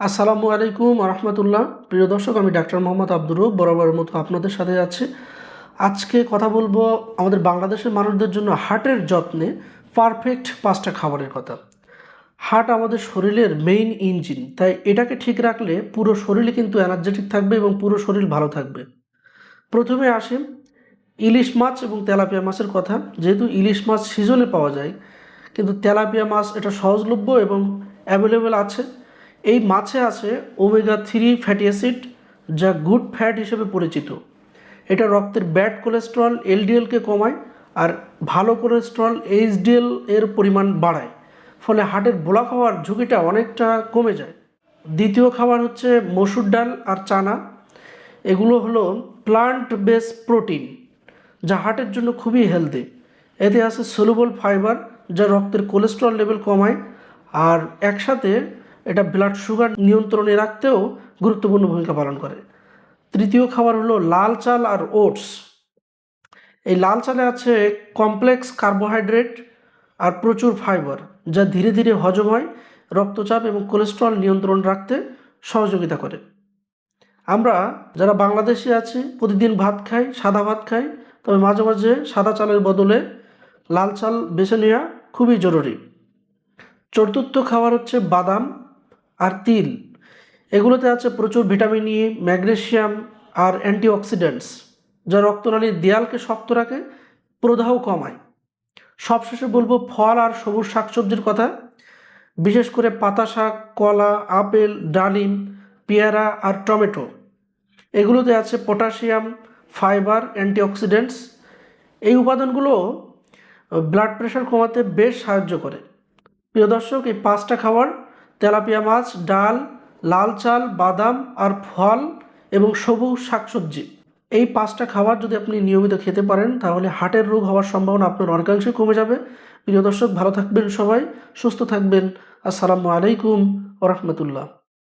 আসসালামু আলাইকুম রহমতুল্লাহ প্রিয় দর্শক, আমি ডাক্তার মোহাম্মদ আব্দুর রউফ। বরাবরের মতো আপনাদের সাথে আছি। আজকে কথা বলব আমাদের বাংলাদেশের মানুষদের জন্য হার্টের যত্নে পারফেক্ট পাঁচটা খাবারের কথা। হার্ট আমাদের শরীরের মেইন ইঞ্জিন তাই এটাকে ঠিক রাখলে পুরো শরীরে কিন্তু এনার্জেটিক থাকবে এবং পুরো শরীর ভালো থাকবে। প্রথমে আসে ইলিশ মাছ এবং তেলাপিয়া মাছের কথা। যেহেতু ইলিশ মাছ সিজনে পাওয়া যায়, কিন্তু তেলাপিয়া মাছ এটা সহজলভ্য এবং অ্যাভেলেবেল আছে। এই মাছে আছে ওমেগা থ্রি ফ্যাটি অ্যাসিড যা গুড ফ্যাট হিসেবে পরিচিত। এটা রক্তের ব্যাড কোলেস্ট্রল এলডিএলকে কমায় আর ভালো কোলেস্ট্রল এইচডিএল এর পরিমাণ বাড়ায়। ফলে হার্টের ব্লক হওয়ার ঝুঁকিটা অনেকটা কমে যায়। দ্বিতীয় খাবার হচ্ছে মসুর ডাল আর চানা। এগুলো হলো প্লান্ট বেস প্রোটিন যা হার্টের জন্য খুবই হেলদি এতে আছে সলুবল ফাইবার যা রক্তের কোলেস্ট্রল লেভেল কমায়। আর একসাথে এটা ব্লাড সুগার নিয়ন্ত্রণে রাখতেও গুরুত্বপূর্ণ ভূমিকা পালন করে। তৃতীয় খাবার হলো লাল চাল আর ওটস। এই লাল চালে আছে কমপ্লেক্স কার্বোহাইড্রেট আর প্রচুর ফাইবার যা ধীরে ধীরে হজম হয়, রক্তচাপ এবং কোলেস্ট্রল নিয়ন্ত্রণ রাখতে সহযোগিতা করে। আমরা যারা বাংলাদেশে আছি, প্রতিদিন ভাত খাই, সাদা ভাত খাই, তবে মাঝে মাঝে সাদা চালের বদলে লাল চাল বেছে নেওয়া খুবই জরুরি। চতুর্থ খাবার হচ্ছে বাদাম আর তিল। এগুলোতে আছে প্রচুর ভিটামিন ই ম্যাগনেসিয়াম আর অ্যান্টিঅক্সিডেন্টস, যা রক্তনালীর দেয়ালকে শক্ত রাখে প্রদাহ কমায়। সবশেষে বলব ফল আর সবুজ শাকসবজির কথা। বিশেষ করে পাতা শাক, কলা, আপেল, ডালিম, পেয়ারা আর টমেটো। এগুলোতে আছে পটাশিয়াম, ফাইবার, অ্যান্টিঅক্সিডেন্টস। এই উপাদানগুলো ব্লাড প্রেশার কমাতে বেশ সাহায্য করে। প্রিয় দর্শক, এই পাঁচটা খাবার তেলাপিয়া মাছ, ডাল, লাল চাল, বাদাম আর ফল এবং সবুজ শাকসবজি। এই পাঁচটা খাবার যদি আপনি নিয়মিত খেতে পারেন, তাহলে হার্টের রোগ হওয়ার সম্ভাবনা আপনার অনেকাংশে কমে যাবে। প্রিয় দর্শক, ভালো থাকবেন সবাই, সুস্থ থাকবেন। আসসালামু আলাইকুম ওরহমতুল্লাহ